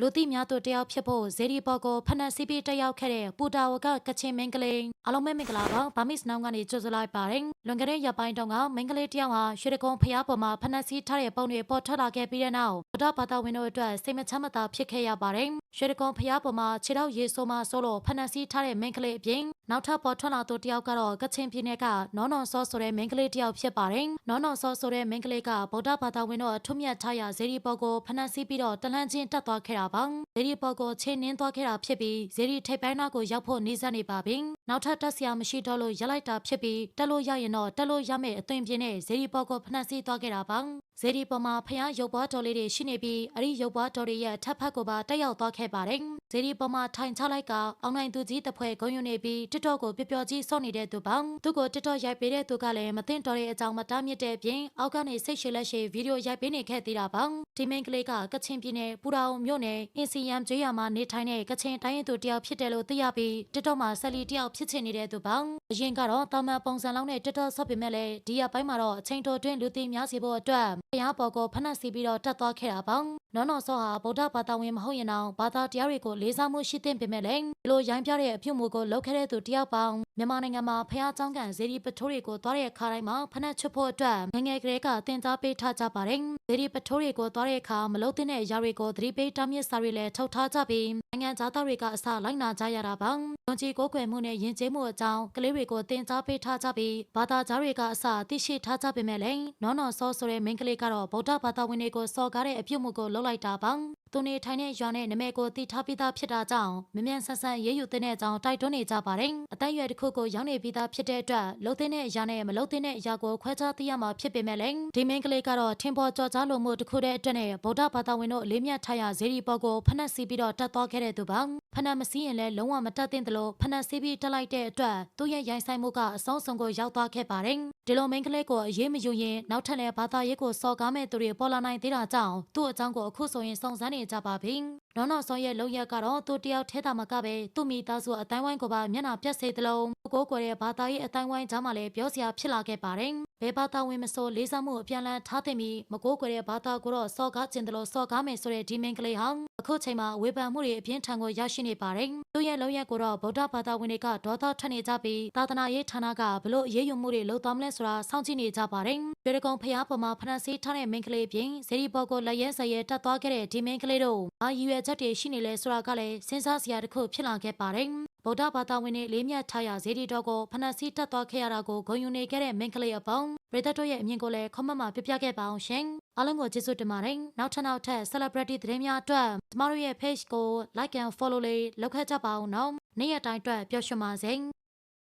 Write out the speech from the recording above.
လူသိများသူတယောက်ဖြစ်ဖို့ဇေဒီဘော်ကိုဖနက်စီးပြီးတက်ရောက်ခဲ့တဲ့ပူတာဝကကချင်မင်းကလေးအားလုံးပဲမင်္ဂလာပါဗာမစ်နောင်ကနေကြိုဆိုလိုက်ပါတယ်လွန်ခဲ့တဲ့ရက်ပိုင်းတုန်းကမင်းကလေးတယောက်ဟာရွှေတကုံဖျားပေါ်မှာဖနက်စီးထားတဲ့ပုံတွေပေါ်ထွက်လာခဲ့ပြီးတဲ့နောက်ဗုဒ္ဓဘာသာဝင်တို့အတွက်စိတ်မချမ်းမသာဖြစ်ခဲ့ရပါတယ် ရွှေတကုံဖျားပေါ်မှာခြေထောက်ရေဆိုးမှဆိုလို့ဖနက်စီးထားတဲ့မင်းကလေးအပြင်နောက်ထပ်ပေါ်ထွက်လာသူတယောက်ကတော့ကချင်ပြည်နယ်ကနော်နော်ဆောဆိုတဲ့မင်းကလေးတယောက်ဖြစ်ပါတယ်နော်နော်ဆောဆိုတဲ့မင်းကလေးကဗုဒ္ဓဘာသာဝင်တို့အထွတ်မြတ်ထားရာဇေဒီဘော်ကိုဖနက်စီးပြီးတော့တလန့်ချင်းတက်သွားခဲ့တာပါဇေဒီဘော်ကိုချိန်နှင်းသွားခဲ့တာဖြစ်ပြီးဇေဒီထိပ်ပိုင်းနောက်ကိုရောက်ဖို့နေစက်နေပါပြီနောက်ထပ်တက်စရာမရှိတော့လို့ရလိုက်တာဖြစ်ပြီးတက်လို့ရရင်တော့တက်လို့ရမယ့်အသွင်ပြင်းနဲ့ဇေဒီဘော်ကိုဖနက်စီးသွားခဲ့တာပါဇေဒီပေါ်မှာဖျားရုပ်ပွားတော်လေးတွေရှိနေပြီးအဲ့ဒီရုပ်ပွားတော်တွေရဲ့ထပ်ဖက်ကိုပါတက်ရောက်သွားခဲ့ပါတယ် ဇေဒီပေါ်မှာထိုင်ချလိုက်ကအောင်နိုင်သူကြီးတစ်ဖွဲ့ဂုံယူနေပြီးတစ်တော့ကိုပျော်ပျော်ကြီးစော့နေတဲ့သူပေါ့သူ့ကိုတစ်တော့ရိုက်ပေးတဲ့သူကလည်းမသိတော်တဲ့အကြောင်းမတားမြစ်တဲ့အပြင်အောက်ကနေစိတ်ရှည်လက်ရှည်ဗီဒီယိုရိုက်ပေးနေခဲ့သေးတာပေါ့ဒီမင်းကလေးကကချင်ပြည်နယ်ပူရာအောင်မြို့နယ်အင်စီယမ်ကျွေးရမှာနေထိုင်တဲ့ကချင်တိုင်းရင်းသူတယောက်ဖြစ်တယ်လို့သိရပြီးတစ်တော့မှာဆက်လီတယောက်ဖြစ်ချင်နေတဲ့သူပေါ့အရင်ကတော့တာမန်ပုံစံလောက်နဲ့တစ်တော့ဆော့ပေမဲ့လည်းဒီရပိုင်းမှာတော့အချိန်တော်တွင်းလူသိများစီဖို့အတွက်ဘုရားပေါ်ကိုဖနက်စီပြီးတော့တက်သွားခဲ့တာပေါ့နော်နော်ဆော့ဟာဗုဒ္ဓဘာသာဝင်မဟုတ်ရင်တော့ဘာသာတရားတွေကိုလေးစားမှုရှိသင့်ပေမဲ့လည်းဒီလိုရိုင်းပြတဲ့အပြုမှုကိုလုပ်ခဲ့တဲ့သူတယောက်ပေါင်းမြန်မာနိုင်ငံမှာဖះเจ้าကန်ဇေဒီပထိုးတွေကိုသွားတဲ့အခါတိုင်းမှာဖနက်ချွတ်ဖို့အတွက်ငယ်ငယ်ကလေးကတင် जा ပေးထားကြပါတယ်ဇေဒီပထိုးတွေကိုသွားတဲ့အခါမလုပ်သင့်တဲ့အရာတွေကိုသတိပေးတားမြစ်စာတွေလည်းထုတ်ထားကြပြီးနိုင်ငံသားသားတွေကအစလိုက်နာကြရတာပါယုံကြည်ကိုးကွယ်မှုနဲ့ယဉ်ကျေးမှုအကြောင်းကလေးတွေကိုတင် जा ပေးထားကြပြီးဘာသာကြားတွေကအစသိရှိထားကြပေမဲ့လည်းနော်နော်ဆောဆိုတဲ့မိန်းကလေးကတော့ဗုဒ္ဓဘာသာဝင်တွေကိုစော်ကားတဲ့အပြုမှုကိုလုပ်လိုက်တာပါ သူနေထိုင်တဲ့ရွာနဲ့နာမည်ကိုသိထားပြီးသားဖြစ်တာကြောင့်မမြန်ဆန်ဆန်ရေးယူတဲ့အကြောင်းတိုက်တွန်းနေကြပါတယ်။အသက်အရွယ်တစ်ခုကိုရောက်နေပြီးသားဖြစ်တဲ့အတွက်လုံတဲ့တဲ့အရာနဲ့မလုံတဲ့အရာကိုခွဲခြားသိရမှာဖြစ်ပေမဲ့လည်းဒီမင်းကလေးကတော့ထင်ပေါ်ကျော်ကြားလိုမှုတစ်ခုတည်းအတွက်နဲ့ဗုဒ္ဓဘာသာဝင်တို့အလေးမြတ်ထားရဇေဒီပေါ်ကိုဖနှက်စီပြီးတော့တတ်သွားခဲ့တဲ့သူပါ ဖနက်မစီးရင်လည်းလုံးဝမတက်သင့်သလိုဖနက်စီးပြီးတက်လိုက်တဲ့အတွက်သူ့ရဲ့ရိုင်းဆိုင်မှုကအဆုံးစုံကိုရောက်သွားခဲ့ပါတယ်။ဒီလိုမင်းကလေးကိုအရေးမယူရင်နောက်ထပ်လည်းဘာသာရေးကိုစော်ကားမဲ့သူတွေပေါ်လာနိုင်သေးတာကြောင့်သူ့အကြောင်းကိုအခုဆိုရင်စုံစမ်းနေကြပါပြီ။ နော်နော်စောရဲ့လုံရက်ကတော့သူတယောက်ထဲတာမကပဲသူ့မိသားစုအတိုင်းဝိုင်းကိုပါမျက်နှာပြတ်စေသလိုကိုကိုရဲ့ဘာသာရေးအတိုင်းဝိုင်းကြားမှာလည်းပြောစရာဖြစ်လာခဲ့ပါတယ်။ဘယ်ဘာသာဝင်မဆိုလေးစားမှုအပြန်အလှန်ထားသိပြီးမကိုကိုရဲ့ဘာသာကိုတော့စော်ကားခြင်းတယ်လို့စော်ကားမယ်ဆိုတဲ့ဒီမင်းကလေးဟာအခုချိန်မှာဝေဖန်မှုတွေအပြင်းထန်ကိုရရှိနေပါတယ်။သူ့ရဲ့လုံရက်ကိုတော့ဗုဒ္ဓဘာသာဝင်တွေကဒေါသထွက်နေကြပြီးသာသနာရေးဌာနကဘလို့အရေးယူမှုတွေလုပ်သွားမလဲဆိုတာစောင့်ကြည့်နေကြပါတယ်။ပြည်ကုံဖျားပေါ်မှာဖနက်စီးထားတဲ့မင်းကလေးပြင်ဇေဒီဘော်ကိုလက်ရဲဆရဲတက်သွားခဲ့တဲ့ဒီမင်းကလေးတို့အာယူရဲ့ချက်တွေရှိနေလဲဆိုတာကလည်းစဉ်းစားစရာတစ်ခုဖြစ်လာခဲ့ပါတယ်။ဗုဒ္ဓဘာသာဝင်တွေလေးမြတ်ထားရာဇေဒီတော်ကိုဖနက်စီးတက်သွားခဲ့ရတာကိုဂုဏ်ယူနေခဲ့တဲ့မင်းကလေးအပေါင်းပရိသတ်တို့ရဲ့အမြင်ကိုလည်း comment မှာပြပြခဲ့ပါအောင်ရှင်အားလုံးကိုကျေးဇူးတင်ပါတယ်နောက်ထပ်နောက်ထပ် celebrity သတင်းများအတွက်ကျမတို့ရဲ့ page ကို like and follow လေးလုပ်ခဲ့ကြပါအောင်နော်နေ့ရက်တိုင်းအတွက်ပျော်ရွှင်ပါစေ